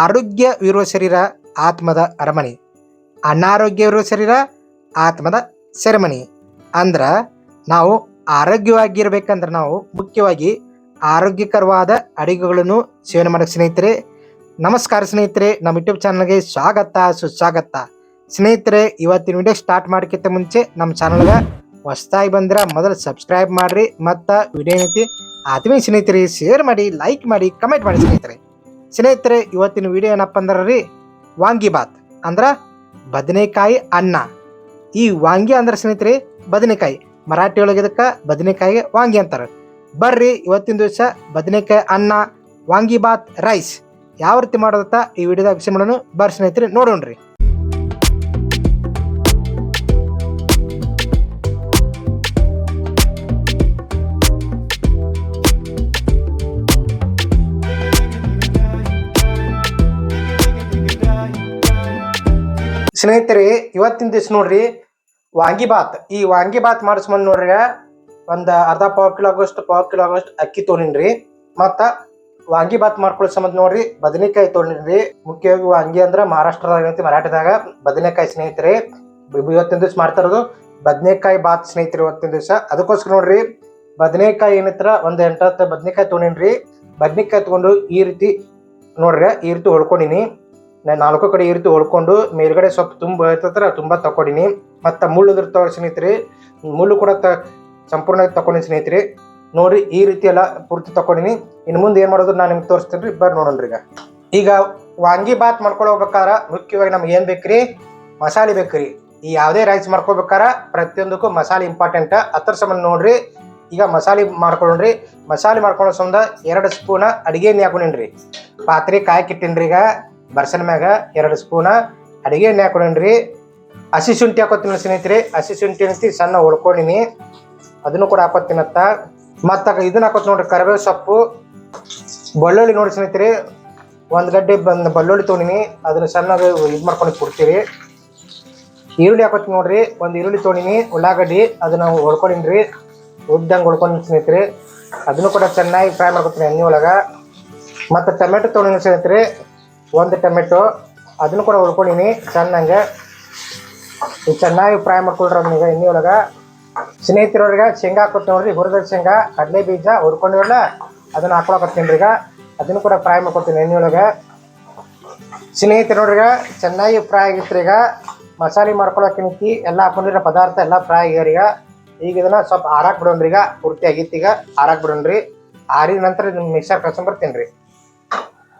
ಆರೋಗ್ಯವಿರುವ ಶರೀರ, ಆತ್ಮದ ಅರಮನೆ. ಅನಾರೋಗ್ಯವಿರುವ ಶರೀರ, ಆತ್ಮದ ಸೆರೆಮನಿ. ಅಂದ್ರೆ ನಾವು ಆರೋಗ್ಯವಾಗಿರ್ಬೇಕಂದ್ರೆ ನಾವು ಮುಖ್ಯವಾಗಿ ಆರೋಗ್ಯಕರವಾದ ಅಡುಗೆಗಳನ್ನು ಸೇವನೆ ಮಾಡೋಕ್ಕೆ ಸ್ನೇಹಿತರೆ, ನಮಸ್ಕಾರ ಸ್ನೇಹಿತರೆ, ನಮ್ಮ ಯೂಟ್ಯೂಬ್ ಚಾನಲ್ಗೆ ಸ್ವಾಗತ, ಸುಸ್ವಾಗತ. ಸ್ನೇಹಿತರೆ, ಇವತ್ತಿನ ವಿಡಿಯೋ ಸ್ಟಾರ್ಟ್ ಮಾಡೋಕ್ಕಿಂತ ಮುಂಚೆ ನಮ್ಮ ಚಾನಲ್ಗೆ ಹೊಸ್ದಾಗಿ ಬಂದ್ರೆ ಮೊದಲು ಸಬ್ಸ್ಕ್ರೈಬ್ ಮಾಡ್ರಿ ಮತ್ತು ವಿಡಿಯೋ ಏನೈತಿ ಆತ್ಮೀಯ ಸ್ನೇಹಿತರೆ ಶೇರ್ ಮಾಡಿ ಲೈಕ್ ಮಾಡಿ ಕಮೆಂಟ್ ಮಾಡಿ ಸ್ನೇಹಿತರೆ. ಸ್ನೇಹಿತರೆ, ಇವತ್ತಿನ ವಿಡಿಯೋ ಏನಪ್ಪ ಅಂದ್ರೆ ರೀ ವಾಂಗಿಬಾತ್ ಅಂದ್ರೆ ಬದನೆಕಾಯಿ ಅನ್ನ. ಈ ವಾಂಗಿ ಅಂದ್ರೆ ಸ್ನೇಹಿತರೆ, ಬದನೆಕಾಯಿ. ಮರಾಠಿ ಒಳಗೆ ಇದಕ್ಕೆ ಬದನೆಕಾಯಿಗೆ ವಾಂಗಿ ಅಂತಾರೆ. ಬರ್ರಿ, ಇವತ್ತಿನ ದಿವಸ ಬದನೆಕಾಯಿ ಅನ್ನ ವಾಂಗಿಬಾತ್ ರೈಸ್. ಯಾವ ರೀತಿ ಮಾಡೋದತ್ತ ಈ ವಿಡಿಯೋದಾಗ ವಿಷಯ ಮಾಡೋಣ. ಬರ್ರಿ ಸ್ನೇಹಿತರೆ, ನೋಡೋಣ್ರಿ. ಸ್ನೇಹಿತರೆ, ಇವತ್ತಿನ ದಿವಸ ನೋಡ್ರಿ ವಾಂಗಿಬಾತ್ ಈ ವಾಂಗಿಬಾತ್ ಮಾಡಿಸ್ಕೊಂಡ್ ನೋಡ್ರಿ, ಒಂದು ಅರ್ಧ ಪಾವ್ ಕಿಲೋ ಆಗೋಷ್ಟು ಪಾವ್ ಕಿಲೋ ಆಗೋಷ್ಟು ಅಕ್ಕಿ ತೊಗೊಂಡಿನ್ರಿ. ಮತ್ತ ವಾಂಗಿಬಾತ್ ಮಾಡ್ಕೊಳ್ಳೋ ಸಂಬಂಧ ನೋಡ್ರಿ, ಬದನೆಕಾಯಿ ತೊಗೊಂಡಿನ್ರಿ. ಮುಖ್ಯವಾಗಿ ವಾಂಗಿ ಅಂದ್ರೆ ಮಹಾರಾಷ್ಟ್ರದಾಗ ಐತಿ ಮರಾಠಿದಾಗ ಬದನೆಕಾಯಿ ಸ್ನೇಹಿತರೆ. ಇವತ್ತಿನ ದಿವಸ ಮಾಡ್ತಾ ಇರೋದು ಬದನೆಕಾಯಿ ಬಾತ್ ಸ್ನೇಹಿತರೆ ಇವತ್ತಿನ ದಿವಸ. ಅದಕ್ಕೋಸ್ಕರ ನೋಡ್ರಿ, ಬದನೆಕಾಯಿ ಏನತ್ರ, ಒಂದ್ ಎಂಟತ್ತು ಬದನೆಕಾಯಿ ತೊಗೊಂಡಿನ್ರಿ. ಬದನೆಕಾಯಿ ತೊಗೊಂಡು ಈ ರೀತಿ ನೋಡ್ರಿ, ಈ ರೀತಿ ಹೊಳ್ಕೊಂಡಿನಿ ನಾನು ನಾಲ್ಕು ಕಡೆ ಈ ರೀತಿ ಹೊಳ್ಕೊಂಡು ಮೇಲ್ಗಡೆ ಸ್ವಲ್ಪ ತುಂಬ ಇರ್ತತ್ರ ತುಂಬ ತಕೊಂಡಿನಿ ಮತ್ತು ಮುಳ್ಳು ತೋರ್ ಸ್ನೇಹಿತರೆ, ಮುಳ್ಳು ಕೂಡ ತ ಸಂಪೂರ್ಣ ತಕೊಂಡಿನಿ ಸ್ನೇಹಿತರೆ. ನೋಡ್ರಿ ಈ ರೀತಿ ಎಲ್ಲ ಪೂರ್ತಿ ತಕೊಂಡಿನಿ ಇನ್ನು ಮುಂದೆ ಏನು ಮಾಡೋದು ನಾನು ನಿಮ್ಗೆ ತೋರಿಸ್ತೀನಿ ರೀ, ಬರ್ರಿ ನೋಡೋಣ ಈಗ. ಈಗ ವಾಂಗಿ ಬಾತ್ ಮಾಡ್ಕೊಳ್ಬೇಕಾದ್ರೆ ಮುಖ್ಯವಾಗಿ ನಮ್ಗೆ ಏನು ಬೇಕ್ರಿ? ಮಸಾಲೆ ಬೇಕ್ರಿ. ಈ ಯಾವುದೇ ರೈಸ್ ಮಾಡ್ಕೋಬೇಕಾರ ಪ್ರತಿಯೊಂದಕ್ಕೂ ಮಸಾಲೆ ಇಂಪಾರ್ಟೆಂಟ್ ಅದ್ರ ಸಂಬಂಧ ನೋಡ್ರಿ, ಈಗ ಮಸಾಲೆ ಮಾಡ್ಕೊಳ್ಳೋಣ್ರಿ ಮಸಾಲೆ ಮಾಡ್ಕೊಳ್ಳೋ ಸಂಬಂಧ ಎರಡು ಸ್ಪೂನ ಅಡುಗೆ ಎಣ್ಣೆ ಹಾಕೊಂಡಿನ್ರಿ. ಪಾತ್ರೆ ಕಾಯಕ್ಕಿಟ್ಟಿನ್ರಿ ಈಗ. ಬರ್ಸನ್ ಮ್ಯಾಗ ಎರಡು ಸ್ಪೂನ. ಅಡಿಗೆ ಎಣ್ಣೆ ಹಾಕೊಂಡ್ರಿ ಹಸಿ ಶುಂಠಿ ಹಾಕೋತೀನಿ ಸ್ನೇಹಿತರೆ. ಹಸಿ ಶುಂಠಿ ಅಂತಿ ಸಣ್ಣ ಹೊಳ್ಕೊಂಡಿನಿ ಅದನ್ನು ಕೂಡ ಹಾಕೋತೀನತ್ತ ಮತ್ತ ಇದನ್ನ ಹಾಕೋತ್ ನೋಡ್ರಿ, ಕರಿಬೇವು ಸೊಪ್ಪು. ಬೆಳ್ಳುಳ್ಳಿ ನೋಡಿ ಸ್ನೇಹಿತರೆ. ಒಂದ್ ಗಡ್ಡೆ ಬಂದ್ ಬೆಳ್ಳುಳ್ಳಿ ತೊಗೊಂಡಿನಿ. ಅದನ್ನ ಸಣ್ಣಗೆ ಇದು ಮಾಡ್ಕೊಂಡು ಕೊಡ್ತೀವಿ ಈರುಳ್ಳಿ ಹಾಕೋತೀನಿ ನೋಡ್ರಿ. ಒಂದ್ ಈರುಳ್ಳಿ ತೊಗೊಂಡಿನಿ, ಉಳ್ಳಾಗಡ್ಡಿ. ಅದನ್ನ ಹೊಡ್ಕೊಂಡಿನ್ರಿ ಉದ್ದಂಗೆ ಹೊಳ್ಕೊಂಡಿನಿ ಸ್ನೇಹಿತರೆ. ಅದನ್ನು ಕೂಡ ಚೆನ್ನಾಗಿ ಫ್ರೈ ಮಾಡ್ಕೊತೀನಿ ಎಣ್ಣೆ ಒಳಗ. ಮತ್ತು ಟೊಮೆಟೊ ತೊಗೊಂಡಿನಿ ಸ್ನೇಹಿತರೆ. ಒಂದು ಟೊಮೆಟೊ, ಅದನ್ನು ಕೂಡ ಹೊಳ್ಕೊಂಡಿನಿ ಚೆನ್ನಾಗೆ ಈಗ ಚೆನ್ನಾಗಿ ಫ್ರೈ ಮಾಡ್ಕೊಳ್ರಿ ಅದನ್ನ ಎಣ್ಣೆ ಒಳಗೆ. ಸ್ನೇಹಿತರವ್ರಿಗೆ ಶೇಂಗಾ ಹಾಕೋತ ನೋಡ್ರಿ ಹುರಿದ ಶೇಂಗಾ, ಕಡಲೆ ಬೀಜ ಹುರ್ಕೊಂಡಿವಲ್ಲ ಅದನ್ನ ಹಾಕೊಳಕತ್ತೀನಿ ಈಗ. ಅದನ್ನು ಕೂಡ ಫ್ರೈ ಮಾಡ್ಕೊತೀನಿ ಎಣ್ಣೆ ಒಳಗೆ. ಸ್ನೇಹಿತರು ನೋಡ್ರಿ ಚೆನ್ನಾಗಿ ಫ್ರೈ ಆಗಿತ್ತು ಈಗ. ಮಸಾಲೆ ಮಾಡ್ಕೊಳಕ್ಕಿಂತಿ ಎಲ್ಲ ಹಾಕೊಂಡಿರೋ ಪದಾರ್ಥ ಎಲ್ಲ ಫ್ರೈ ಆಗ್ಯಾರ ಈಗ. ಈಗ ಇದನ್ನ ಸ್ವಲ್ಪ ಆರಾಕ್ ಬಿಡೋಣ್ರಿ ಈಗ, ಪೂರ್ತಿ ಆಗಿತ್ತು ಈಗ, ಆರಾಕ್ ಬಿಡೋಣ್ರಿ. ಆರಿದ ನಂತರ ಇದನ್ನ ಮಿಕ್ಸರ್ ಕಳ್ಸೊಂಬರ್ತೀನಿ ರೀ.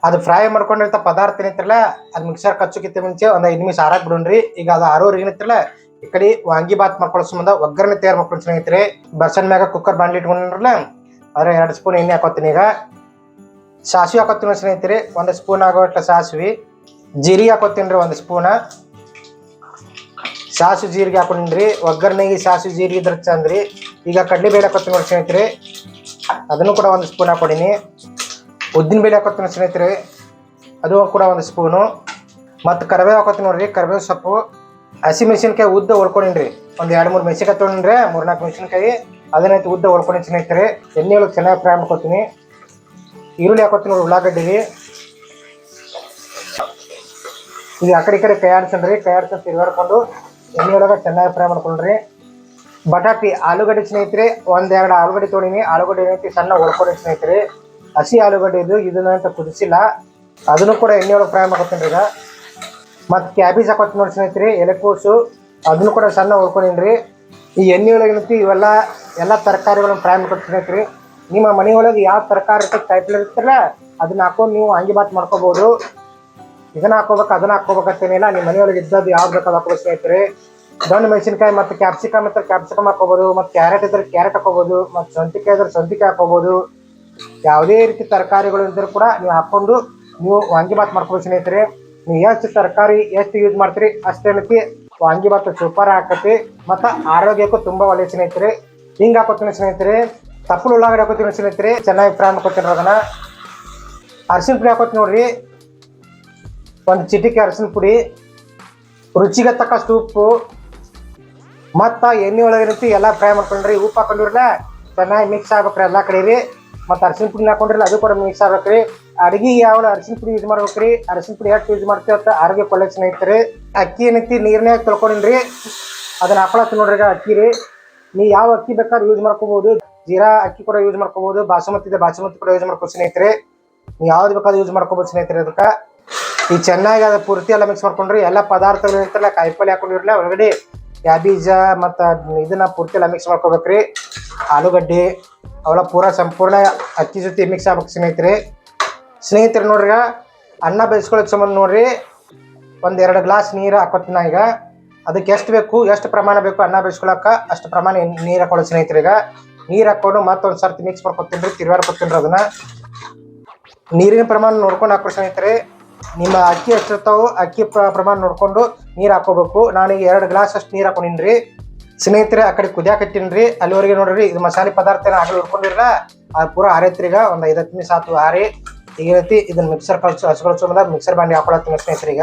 ಅದು ಫ್ರೈ ಮಾಡ್ಕೊಂಡಿರ್ತ ಪದಾರ್ಥ ಏನೈತಿರಲ್ಲ ಅದು ಮಿಕ್ಸರ್ ಕಚ್ಚುಕಿತ್ತ ಮುಂಚೆ ಒಂದು ಐದು ನಿಮಿಷ ಆರಾಕ್ ಬಿಡೋಣ್ರಿ. ಈಗ ಅದು ಆರೋರ್ ಏನೈತಿರಲ್ಲ ಈ ಕಡೆ ವಾಂಗಿ ಬಾತ್ ಮಾಡ್ಕೊಳ್ಳೋ ಸಂಬಂಧ ಒಗ್ಗರಣೆ ತಯಾರು ಮಾಡ್ಕೊಂಡು ಸ್ನೇಹಿತರೆ ಬರ್ಸನ್ ಮ್ಯಾಗ ಕುಕ್ಕರ್ ಬಾಂಡ್ಲಿ ಇಟ್ಕೊಂಡ್ರಲ್ಲ ಅದ್ರ ಎರಡು ಸ್ಪೂನ್ ಎಣ್ಣೆ ಹಾಕೋತೀನಿ ಈಗ. ಸಾಸಿವೆ ಹಾಕೋತೀನಿ ಸ್ನೇಹಿತರೆ, ಒಂದು ಸ್ಪೂನ್ ಆಗೋಟ್ಲ ಸಾಸಿವೆ. ಜೀರಿಗೆ ಹಾಕೋತೀನಿ ರೀ ಒಂದು ಸ್ಪೂನ ಸಾಸು ಜೀರಿಗೆ ಹಾಕೊಂಡಿನ್ರಿ. ಒಗ್ಗರಣೆಗೆ ಸಾಸು ಜೀರಿಗೆ ಇದ್ರ ಚಂದ್ರಿ. ಈಗ ಕಡಲೆಬೇಳೆ ಹಾಕೋತೀನಿ ನೋಡಿ ಸ್ನೇಹಿತರೆ. ಅದನ್ನು ಕೂಡ ಒಂದು ಸ್ಪೂನ್ ಹಾಕೊಂಡಿನಿ. ಉದ್ದಿನ ಬೇಳೆ ಹಾಕೋತೀನಿ ಸ್ನೇಹಿತರೆ. ಅದು ಕೂಡ ಒಂದು ಸ್ಪೂನು ಮತ್ತು ಕರಿಬೇವು ಹಾಕೋತೀನಿ ನೋಡ್ರಿ. ಕರಿಬೇವು ಸೊಪ್ಪು. ಹಸಿ ಮೆಣಸಿನ್ಕಾಯಿ ಉದ್ದ ಹೊಳ್ಕೊಂಡಿನ್ರಿ. ಒಂದು ಎರಡು ಮೂರು ಮೆಣಸಿನ್ಕಾಯಿ ತೊಗೊಂಡ್ರೆ ಮೂರ್ನಾಲ್ಕು ಮೆಣಸಿನ್ಕಾಯಿ. ಅದನ್ನೈತಿ ಉದ್ದ ಹೊಳ್ಕೊಂಡಿನಿ ಸ್ನೇಹಿತರೆ. ಎಣ್ಣೆ ಒಳಗೆ ಚೆನ್ನಾಗಿ ಫ್ರೈ ಮಾಡ್ಕೊತೀನಿ. ಈರುಳ್ಳಿ ಹಾಕೋತೀನಿ ನೋಡಿ ಉಳ್ಳಾಗಡ್ಡಿಗೆ ಇದು ಆ ಕಡೆ ಈ ಕಡೆ ಕೈ ಆಡ್ಸನ್ರಿ ಕೈ ಎಣ್ಣೆ ಒಳಗೆ ಚೆನ್ನಾಗಿ ಫ್ರೈ ಮಾಡ್ಕೊಂಡ್ರಿ ಬಟಾಟಿ, ಆಲೂಗಡ್ಡೆ ಸ್ನೇಹಿತರೆ. ಒಂದೆರಡು ಆಲೂಗಡ್ಡೆ ತೊಗೊಂಡಿನಿ. ಆಲೂಗಡ್ಡೆ ಏನೈತಿ? ಸಣ್ಣ ಹೊಡ್ಕೊಂಡು ಸ್ನೇಹಿತರೆ. ಹಸಿ ಆಲೂಗಡ್ಡೆ ಇದು, ಇದನ್ನ ಅಂತ ಕುದಿಸಿಲ್ಲ. ಅದನ್ನು ಕೂಡ ಎಣ್ಣೆ ಒಳಗೆ ಫ್ರೈ ಮಾಡ್ಕೊತೀನಿ ಈಗ. ಮತ್ತು ಕ್ಯಾಬೇಜ್ ಹಾಕೋತೀನಿ ನೋಡಿ ಸ್ನೇಹಿತರೆ, ಎಲೆಕೋಸು, ಅದನ್ನು ಕೂಡ ಸಣ್ಣ ಹೊಡ್ಕೊಂಡಿನ್ರಿ ಈ ಎಣ್ಣೆ ಒಳಗೆ ಇವೆಲ್ಲ, ಎಲ್ಲ ತರಕಾರಿಗಳನ್ನು ಫ್ರೈ ಮಾಡ್ಕೊತೀನಿ ಸ್ನೇಹಿತರೆ. ನಿಮ್ಮ ಮನೆಯೊಳಗೆ ಯಾವ ತರಕಾರಿ ಇರ್ತದೆ ಟೈಪ್ಲ ಇರ್ತಾರಲ್ಲ ಅದನ್ನ ಹಾಕೊಂಡು ನೀವು ಹಂಗೆ ಬಾತ್ ಮಾಡ್ಕೋಬಹುದು ಇದನ್ನ ಹಾಕೋಬೇಕು, ಅದನ್ನ ಹಾಕೋಬೇಕಂತೇನಿಲ್ಲ ನಿಮ್ಮ ಮನೆಯೊಳಗೆ ಇದ್ದದ್ದು ಯಾವ್ದು ಬೇಕಾದ ಹಾಕೋಬೇಕು ಸ್ನೇಹಿತರೆ. ದೊಣ್ಣ ಮೆಣಸಿನ್ಕಾಯಿ ಮತ್ತು ಕ್ಯಾಪ್ಸಿಕಮ್ ಇದ್ರೆ ಕ್ಯಾಪ್ಸಿಕಮ್ ಹಾಕೋಬಹುದು ಮತ್ತು ಕ್ಯಾರೆಟ್ ಇದ್ರೆ ಕ್ಯಾರೆಟ್ ಹಾಕೋಬಹುದು ಮತ್ತು ಸೌಂತಿಕಾಯಿ ಇದ್ರೆ ಸೌಂತಿಕಾಯಿ ಹಾಕೋಬಹುದು ಯಾವುದೇ ರೀತಿ ತರಕಾರಿಗಳು ಇದ್ದರೂ ಕೂಡ ನೀವು ಹಾಕೊಂಡು ನೀವು ವಾಂಗಿಬಾತ್ ಮಾಡ್ಕೊಳ್ಳಿ ಸ್ನೇಹಿತರೆ, ನೀವು ಎಷ್ಟು ತರಕಾರಿ ಎಷ್ಟು ಯೂಸ್ ಮಾಡ್ತೀರಿ ಅಷ್ಟೇನಕ್ಕೆ ವಾಂಗಿ ಬಾತ್ ಸೂಪರ್ ಹಾಕತಿ ಮತ್ತು ಆರೋಗ್ಯಕ್ಕೂ ತುಂಬ ಒಳ್ಳೆಯ ಸ್ನೇಹಿತರೆ. ಹಿಂಗೆ ಹಾಕೋತೀನಿ ಸ್ನೇಹಿತರೆ, ತಪ್ಪಲು ಉಳ್ಳಾಗಡ್ಡೆ ಹಾಕೋತೀನಿ ಸ್ನೇಹಿತರೆ, ಚೆನ್ನಾಗಿ ಫ್ರೈ ಮಾಡ್ಕೊತೀನಿ ಅದನ್ನ ಅರಿಶಿನ ಪುಡಿ ಹಾಕೋತೀನಿ ನೋಡ್ರಿ. ಒಂದು ಚಿಟಿಕೆ ಅರಿಶಿನ ಪುಡಿ, ರುಚಿಗೆ ತಕ್ಕಷ್ಟು ಉಪ್ಪು, ಮತ್ತು ಎಣ್ಣೆ ಒಳಗೆ ರೀತಿ ಎಲ್ಲ ಫ್ರೈ ಮಾಡ್ಕೊಂಡ್ರಿ. ಉಪ್ಪು ಹಾಕೊಂಡಿರಲ್ಲ, ಚೆನ್ನಾಗಿ ಮಿಕ್ಸ್ ಆಗ್ಬೇಕ್ರಿ ಎಲ್ಲ ಕಡೆ ರೀ ಮತ್ತು ಅರಿಶಿನ ಪುಡಿ ಹಾಕೊಂಡ್ರಲ್ಲ, ಅದು ಕೂಡ ಮಿಕ್ಸ್ ಆಗ್ಬೇಕ್ರಿ. ಅಡಿಗೆ ಯಾವ ಅರಿಶಿನ ಪುಡಿ ಯೂಸ್ ಮಾಡ್ಬೇಕ್ರಿ. ಅರಿಶಿನ ಪುಡಿ ಯಾಕೆ ಯೂಸ್ ಮಾಡ್ತೀವಿ ಅಂತ ಆರೋಗ್ಯ ಕೊಳ್ಳೆ ಸ್ನೇಹಿತರೆ. ಅಕ್ಕಿ ಏನೈತಿ ನೀರ್ನ್ಯಾಗ ತೊಳ್ಕೊಂಡಿನ್ರಿ. ಅದನ್ನ ಹಾಕೊಳತ್ತಿ ನೋಡ್ರಿ ಈಗ ಅಕ್ಕಿ ರೀ. ನೀ ಯಾವ ಅಕ್ಕಿ ಬೇಕಾದ್ರೆ ಯೂಸ್ ಮಾಡ್ಕೋಬಹುದು ಜೀರಾ ಅಕ್ಕಿ ಕೂಡ ಯೂಸ್ ಮಾಡ್ಕೋಬಹುದು ಬಾಸುಮತಿ ಇದೆ, ಬಾಸುಮತಿ ಕೂಡ ಯೂಸ್ ಮಾಡ್ಕೋ ಸ್ನೇಹಿತರೆ. ನೀವು ಯಾವ್ದು ಬೇಕಾದ್ರೂ ಯೂಸ್ ಮಾಡ್ಕೋಬಹುದು ಸ್ನೇಹಿತರೆ ಅದಕ್ಕೆ. ಈ ಚೆನ್ನಾಗಿ ಅದ ಪೂರ್ತಿ ಎಲ್ಲ ಮಿಕ್ಸ್ ಮಾಡ್ಕೊಂಡ್ರಿ. ಎಲ್ಲ ಪದಾರ್ಥಗಳು ಇರ್ತಲ್ಲ, ಕಾಯಿಪಲ್ಲೆ ಹಾಕೊಂಡಿರಲ್ಲ, ಒಳಗಡೆ ಕ್ಯಾಬೀಜ ಮತ್ತು ಇದನ್ನ ಪೂರ್ತಿ ಎಲ್ಲ ಮಿಕ್ಸ್ ಮಾಡ್ಕೋಬೇಕ್ರಿ ಆಲೂಗಡ್ಡೆ ಅವೆಲ್ಲ ಪೂರ ಸಂಪೂರ್ಣ ಅಕ್ಕಿ ಜೊತೆ ಮಿಕ್ಸ್ ಆಗ್ಬೇಕು ಸ್ನೇಹಿತರೆ. ಸ್ನೇಹಿತರೆ ನೋಡ್ರಿ ಅನ್ನ ಬೇಯಿಸ್ಕೊಳ್ಳೋಕೆ ಸಂಬಂಧ ನೋಡ್ರಿ. ಒಂದು ಎರಡು ಗ್ಲಾಸ್ ನೀರು ಹಾಕೋತೀನಿ ಈಗ. ಅದಕ್ಕೆ ಎಷ್ಟು ಬೇಕು, ಎಷ್ಟು ಪ್ರಮಾಣ ಬೇಕು ಅನ್ನ ಬೇಯಿಸ್ಕೊಳಕ ಅಷ್ಟು ಪ್ರಮಾಣ ನೀರು ಹಾಕೊಳ್ಳೋ ಸ್ನೇಹಿತರೆ ಈಗ. ನೀರು ಹಾಕೊಂಡು ಮತ್ತೊಂದು ಸರ್ತಿ ಮಿಕ್ಸ್ ಮಾಡ್ಕೊತೀನಿ ತಿರ್ಗಾಡ್ಕೊತೀನಿ ಅದನ್ನ. ನೀರಿನ ಪ್ರಮಾಣ ನೋಡ್ಕೊಂಡು ಹಾಕೋ ಸ್ನೇಹಿತರೆ. ನಿಮ್ಮ ಅಕ್ಕಿ ಎಷ್ಟಿರ್ತಾವೋ ಅಕ್ಕಿ ಪ್ರ- ಪ್ರಮಾಣ ನೋಡ್ಕೊಂಡು ನೀರು ಹಾಕೋಬೇಕು. ನಾನೀಗ ಎರಡು ಗ್ಲಾಸ್ ಅಷ್ಟು ನೀರು ಹಾಕೊಂಡಿನ್ರಿ ಸ್ನೇಹಿತರೆ, ಆ ಕಡೆ ಕುದಿಯಾಕತ್ತೀನ್ರಿ ಅಲ್ಲಿವರೆಗೆ ನೋಡ್ರಿ, ಇದು ಮಸಾಲೆ ಪದಾರ್ಥ ಏನ ಆಗಲಿ ಹುಡ್ಕೊಂಡಿರಲ್ಲ ಅದು ಪೂರ ಆರೈತ್ರಿ ಈಗ ಒಂದು ಐದು ಹತ್ತು ನಿಮಿಷ ಆತು ಆರಿ ಈಗ ರೀತಿ ಇದನ್ನ ಮಿಕ್ಸರ್ ಕಳ್ಸು ಹಸ್ಕೊಳ್ಸೋದ ಮಿಕ್ಸರ್ ಬಾಂಡಿ ಹಾಕೊಳತ್ತೀನಿ ಸ್ನೇಹಿತರಿಗ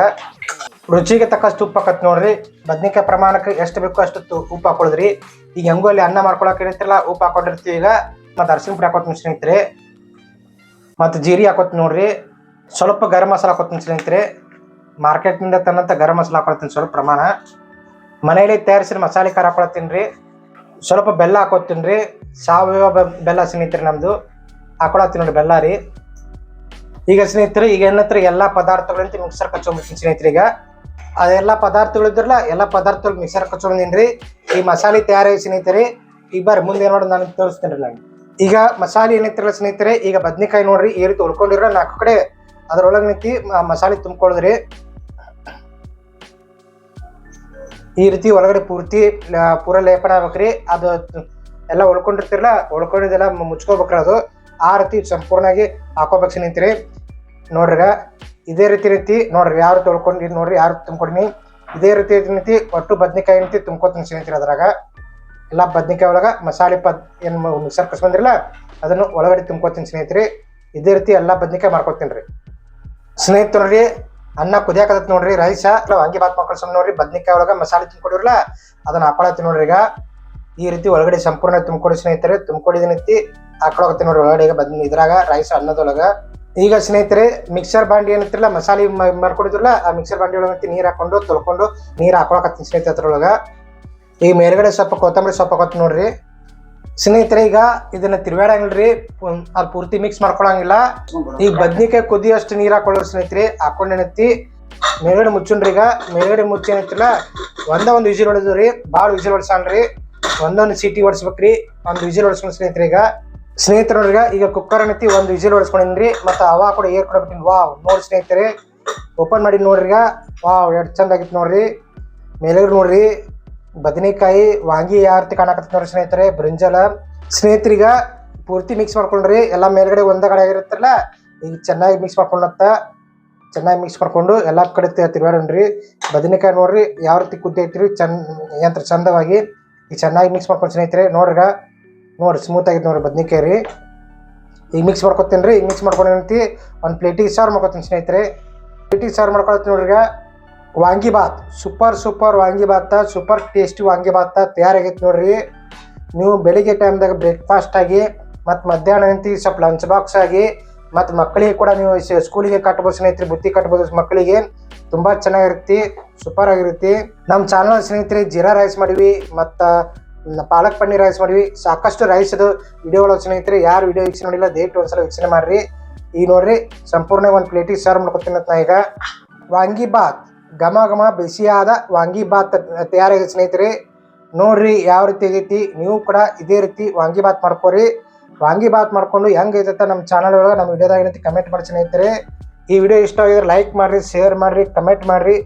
ರುಚಿಗೆ ತಕ್ಕಷ್ಟು ಉಪ್ಪು ಹಾಕತ್ ನೋಡ್ರಿ. ಬದ್ನಿಕಾಯಿ ಪ್ರಮಾಣಕ್ಕೆ ಎಷ್ಟು ಬೇಕು ಅಷ್ಟು ಉಪ್ಪು ಹಾಕೊಳದ್ರಿ. ಈಗ ಹೆಂಗೂ ಅಲ್ಲಿ ಅನ್ನ ಮಾಡ್ಕೊಳಕ್ ಏನಿರ್ತಿಲ್ಲ ಉಪ್ಪು ಹಾಕೊಂಡಿರ್ತೀವಿ ಈಗ. ಮತ್ತು ಅರ್ಶಿನ ಪುಡಿ ಹಾಕೋತೀನಿ ಸ್ನೇಹಿತರೆ. ಮತ್ತು ಜೀರಿ ಹಾಕೋತೀನಿ ನೋಡ್ರಿ. ಸ್ವಲ್ಪ ಗರಂ ಮಸಾಲ ಹಾಕೋತೀನಿ ಸ್ನೇಹಿತರೆ. ಮಾರ್ಕೆಟ್ನಿಂದ ತಂದಂಥ ಗರಂ ಮಸಾಲ ಹಾಕೊಳ್ತೀನಿ. ಸ್ವಲ್ಪ ಪ್ರಮಾಣ. ಮನೆಯಲ್ಲಿ ತಯಾರಿಸಿದ ಮಸಾಲೆ ಖಾರ ಹಾಕೊಳ್ತೀನಿ ರೀ ಸ್ವಲ್ಪ ಬೆಲ್ಲ ಹಾಕೋತೀನಿ ರೀ ಸಾವಯವ ಬೆಲ್ಲ ಸ್ನೇಹಿತರೆ ನಮ್ಮದು ಹಾಕೊಳತ್ತೀನಿ ನೋಡಿ ಬೆಲ್ಲ ರೀ. ಈಗ ಸ್ನೇಹಿತರೆ, ಈಗ ಏನತ್ರ, ಎಲ್ಲ ಪದಾರ್ಥಗಳಂತ ಮಿಕ್ಸರ್ ಕಚ್ಕೊಂಡ್ಬಿಡ್ತೀನಿ ಸ್ನೇಹಿತರೆ ಈಗ. ಅದೆಲ್ಲ ಪದಾರ್ಥಗಳು ಇದ್ರಲ್ಲ, ಎಲ್ಲ ಪದಾರ್ಥಗಳು ಮಿಕ್ಸರ್ ಕಚ್ಕೊಂಡ್ಬಂದಿನಿ ರೀ ಈ ಮಸಾಲೆ ತಯಾರಾಗಿ ಸ್ನೇಹಿತರೆ. ಈಗ ಬರ್ರಿ, ಮುಂದೆ ಏನು ನಾನು ತೋರಿಸ್ತೀನಿ ರೀ ನಾನು ಈಗ ಮಸಾಲೆ ಏನೈತಿರಲ್ಲ ಸ್ನೇಹಿತರೆ, ಈಗ ಬದ್ನಿಕಾಯಿ ನೋಡ್ರಿ, ಈ ರೀತಿ ಉಳ್ಕೊಂಡಿರೋ ನಾಲ್ಕು ಕಡೆ ಅದ್ರೊಳಗೆ ನಿಂತಿ ಮಸಾಲೆ ತುಂಬ್ಕೊಳ್ಳೋದ್ರಿ. ಈ ರೀತಿ ಒಳಗಡೆ ಪೂರ್ತಿ ಪೂರ ಲೇಪನ ಆಗ್ಬೇಕ್ರಿ. ಅದು ಎಲ್ಲ ಉಳ್ಕೊಂಡಿರ್ತಿರಲ್ಲ ಉಳ್ಕೊಂಡಿದ್ದೆಲ್ಲ ಮುಚ್ಕೋಬೇಕ್ರಿ ಅದು. ಆ ರೀತಿ ಸಂಪೂರ್ಣವಾಗಿ ಹಾಕೋಬೇಕು ನಿಂತಿರಿ. ನೋಡ್ರಿ ಇದೇ ರೀತಿ ರೀತಿ, ನೋಡ್ರಿ ಯಾರು ತೊಳ್ಕೊಂಡಿರಿ ನೋಡ್ರಿ ಯಾರು ತುಂಬ್ಕೊಂಡಿನಿ ಇದೇ ರೀತಿ ರೀತಿ ಒಟ್ಟು ಬದ್ನಿಕಾಯಿ ನಿಂತಿ ತುಂಬ್ಕೊತೀನಿ ಸ್ನೇಹಿತರೆ ಅದ್ರಾಗ. ಎಲ್ಲ ಬದ್ನಿಕಾಯಿ ಒಳಗೆ ಮಸಾಲೆ ಪದ್, ಏನು ಮಿಕ್ಸರ್ ಬಂದಿರಲ್ಲ, ಅದನ್ನು ಒಳಗಡೆ ತುಂಬ್ಕೋತೀನಿ ಸ್ನೇಹಿತರೆ ಇದೇ ರೀತಿ ಎಲ್ಲ ಬದ್ನಿಕಾಯಿ ಮಾಡ್ಕೊತೀನಿ ರೀ ಸ್ನೇಹಿತರು ಅನ್ನ ಕುದಿಯಾಕತ್ ನೋಡ್ರಿ ರೈಸ ಹಂಗೆ ಬಾತ್ ಮಾಡ್ಕೊಳ್ಸಮ್ ನೋಡ್ರಿ, ಬದ್ನಿಕಾಯಿ ಒಳಗೆ ಮಸಾಲೆ ತುಂಬಿಕೊಡಿರಲ್ಲ ಅದನ್ನ ಹಾಕೊಳತ್ತಿ ನೋಡ್ರಿ ಈಗ. ಈ ರೀತಿ ಒಳಗಡೆ ಸಂಪೂರ್ಣ ತುಂಬಿಕೊಡಿ ಸ್ನೇಹಿತರೆ ತುಂಬ್ಕೊಡಿದೈತಿ ಹಾಕೊಳಕತ್ತಿ ನೋಡ್ರಿ ಒಳಗಡೆ ಈಗ ಬದ್ನಿ, ಇದ್ರಾಗ ರೈಸ್ ಅನ್ನದೊಳಗ. ಈಗ ಸ್ನೇಹಿತರೆ ಮಿಕ್ಸರ್ ಬಾಂಡಿ ಏನಂತಿರಲ್ಲ, ಮಸಾಲೆ ಮಾಡ್ಕೊಡಿದ್ರಲ್ಲ, ಆ ಮಿಕ್ಸರ್ ಬಾಂಡಿ ಒಳಗಂತಿ ನೀರ್ ಹಾಕೊಂಡು ತೊಳ್ಕೊಂಡು ನೀರು ಹಾಕೊಳಕತ್ತೀನಿ ಸ್ನೇಹಿತರೆ ಅದ್ರೊಳಗ. ಈ ಮೇಲ್ಗಡೆ ಸ್ವಲ್ಪ ಕೊತ್ತಂಬರಿ ಸೊಪ್ಪು ಹಾಕೋತೀನಿ ನೋಡ್ರಿ. ಸ್ನೇಹಿತರೆ ಈಗ ಇದನ್ನ ತಿರ್ಗಾಡಂಗಿಲ್ರಿ ಅದ್ ಪೂರ್ತಿ ಮಿಕ್ಸ್ ಮಾಡ್ಕೊಳಂಗಿಲ್ಲ. ಈಗ ಬದ್ನಿಕಾಯಿ ಕುದಿಯಷ್ಟು ನೀರು ಹಾಕೊಳ್ಳೋರು ಸ್ನೇಹಿತರೆ ಹಾಕೊಂಡ್ ಏನೈತಿ ಮೇಲ್ಗಡೆ ಮುಚ್ಚುನ್ರಿ ಈಗ. ಮೇಲ್ಗಡೆ ಮುಚ್ಚಿ ಏನೈತಿಲ್ಲ ಒಂದ ಒಂದು ವಿಜಿಲ್ ಹೊಡೆದ್ರಿ ಭಾಳ ವಿಜಿಲ್ ಹೊಡ್ಸಣ್ರಿ ಒಂದೊಂದು ಸೀಟಿ ಹೊಡ್ಸ್ಬೇಕ್ರಿ. ಒಂದು ವಿಜಿಲ್ ಹೊಡ್ಸ್ಕೊಂಡು ಸ್ನೇಹಿತರೆ ಈಗ. ಸ್ನೇಹಿತರು ನೋಡ್ರಿ ಈಗ ಕುಕ್ಕರ್ ಏನೈತಿ ಒಂದು ವಿಜಿಲ್ ಹೊಡ್ಸ್ಕೊಂಡಿನ್ರಿ. ಮತ್ತೆ ಅವ ಕೂಡ ಏರ್ ಕೊಡ್ಬಿಟ್ಟಿನಿ ವಾವ್ ನೋಡಿ ಸ್ನೇಹಿತರೆ. ಓಪನ್ ಮಾಡಿ ನೋಡ್ರಿ ಈಗ. ವಾವ್ ಎರಡು ಚಂದ ಆಗಿತ್ತು ನೋಡ್ರಿ. ಮೇಲ್ಗಡೆ ನೋಡ್ರಿ. ಬದನೆಕಾಯಿ ವಾಂಗಿ ಯಾವ ರೀತಿ ಕಾಣಕತ್ತ ಸ್ನೇಹಿತರೆ, ಬ್ರಿಂಜಲ. ಸ್ನೇಹಿತರಿಗ ಪೂರ್ತಿ ಮಿಕ್ಸ್ ಮಾಡ್ಕೊಂಡ್ರಿ. ಎಲ್ಲ ಮೇಲ್ಗಡೆ ಒಂದ ಕಡೆ ಆಗಿರುತ್ತಲ್ಲ, ಈಗ ಚೆನ್ನಾಗಿ ಮಿಕ್ಸ್ ಮಾಡ್ಕೊಂಡತ್ತ ಚೆನ್ನಾಗಿ ಮಿಕ್ಸ್ ಮಾಡ್ಕೊಂಡು ಎಲ್ಲ ಕಡೆ ತಿರ್ಗಾಡನ್ರಿ ಬದನೆಕಾಯಿ ನೋಡ್ರಿ ಯಾವ ರೀತಿ ಕುದ್ದಿ ಐತ್ರಿ ಚಂದ ಯಂತ್ರ ಚಂದವಾಗಿ ಈಗ ಚೆನ್ನಾಗಿ ಮಿಕ್ಸ್ ಮಾಡ್ಕೊಂಡು ಸ್ನೇಹಿತರೆ, ನೋಡ್ರಿಗ. ನೋಡ್ರಿ ಸ್ಮೂತ್ ಆಗಿತ್ತು ನೋಡ್ರಿ ಬದನೆಕಾಯಿ ರೀ. ಈಗ ಮಿಕ್ಸ್ ಮಾಡ್ಕೊತೀನಿ ರೀ. ಈಗ ಮಿಕ್ಸ್ ಮಾಡ್ಕೊಂಡು ಒಂದು ಪ್ಲೇಟಿಗೆ ಸಾರು ಮಾಡ್ಕೊತೀನಿ ಸ್ನೇಹಿತರೆ. ಪ್ಲೇಟಿಗೆ ಸಾರು ಮಾಡ್ಕೊಳತ್ತೀನಿ ನೋಡ್ರಿ vangi bath super super vangi bath super tasty vangi bath ತಯಾರಾಗೈತೆ ನೋಡ್ರಿ. ನೀವು ಬೆಳಿಗ್ಗೆ ಟೈಮ್ದಾಗ ಬ್ರೇಕ್ಫಾಸ್ಟ್ ಆಗಿ, ಮತ್ತು ಮಧ್ಯಾಹ್ನ ಅಂತಿ ಸ್ವಲ್ಪ ಲಂಚ್ ಬಾಕ್ಸ್ ಆಗಿ, ಮತ್ತು ಮಕ್ಕಳಿಗೆ ಕೂಡ ನೀವು ಸ್ಕೂಲಿಗೆ ಕಟ್ಬೋದು ಸ್ನೇಹಿತರೆ, ಬುತ್ತಿ ಕಟ್ಬೋದು ಮಕ್ಕಳಿಗೆ, ತುಂಬ ಚೆನ್ನಾಗಿರುತ್ತೆ, ಸೂಪರ್ ಆಗಿರುತ್ತೆ. ನಮ್ಮ ಚಾನಲ್ ಸ್ನೇಹಿತರೆ, ಜೀರಾ ರೈಸ್ ಮಾಡಿವಿ, ಮತ್ತು ಪಾಲಕ್ ಪನ್ನೀರ್ ರೈಸ್ ಮಾಡಿವಿ. ಸಾಕಷ್ಟು ರೈಸ್ ಅದು ವಿಡಿಯೋ ಸ್ನೇಹಿತರೆ, ಯಾರು ವಿಡಿಯೋ ವೀಕ್ಷಣೆ ಮಾಡಿಲ್ಲ ದಯವಿಟ್ಟು ಒಂದ್ಸಲ ವೀಕ್ಷಣೆ ಮಾಡಿರಿ. ಈಗ ನೋಡ್ರಿ, ಸಂಪೂರ್ಣ ಒಂದು ಪ್ಲೇಟಿಗೆ ಸರ್ವ್ ಮಾಡ್ಕೊತೀನಿ ಅಂತ ನಾ ಈಗ. ವಾಂಗಿ ಬಾತ್ ಘಮ ಘಮ ಬಿಸಿಯಾದ ವಾಂಗಿ ಬಾತ್ ತಯಾರಾಗಿದೆ ಸ್ನೇಹಿತರೆ. ನೋಡ್ರಿ ಯಾವ ರೀತಿ ಆಗೈತಿ. ನೀವು ಕೂಡ ಇದೇ ರೀತಿ ವಾಂಗಿ ಬಾತ್ ಮಾಡ್ಕೋರಿ. ವಾಂಗಿ ಬಾತ್ ಮಾಡ್ಕೊಂಡು ಹೆಂಗೈತೆ ನಮ್ಮ ಚಾನಲ್ ಒಳಗೆ ನಮ್ಮ ವಿಡಿಯೋದಾಗ ಕಮೆಂಟ್ ಮಾಡಿ ಸ್ನೇಹಿತರೆ. ಈ ವಿಡಿಯೋ ಇಷ್ಟ ಆಗಿದ್ರೆ ಲೈಕ್ ಮಾಡ್ರಿ ಶೇರ್ ಮಾಡ್ರಿ ಕಮೆಂಟ್ ಮಾಡ್ರಿ.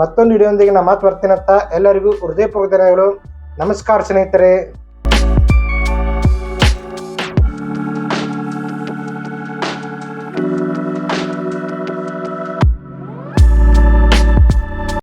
ಮತ್ತೊಂದು ವಿಡಿಯೋದೊಂದಿಗೆ ನಾ ಮಾತು ಬರ್ತೀನಂತ ಎಲ್ಲರಿಗೂ ಹೃದಯಪೂರ್ವಕ ಧನ್ಯವಾದಗಳು. ನಮಸ್ಕಾರ ಸ್ನೇಹಿತರೆ.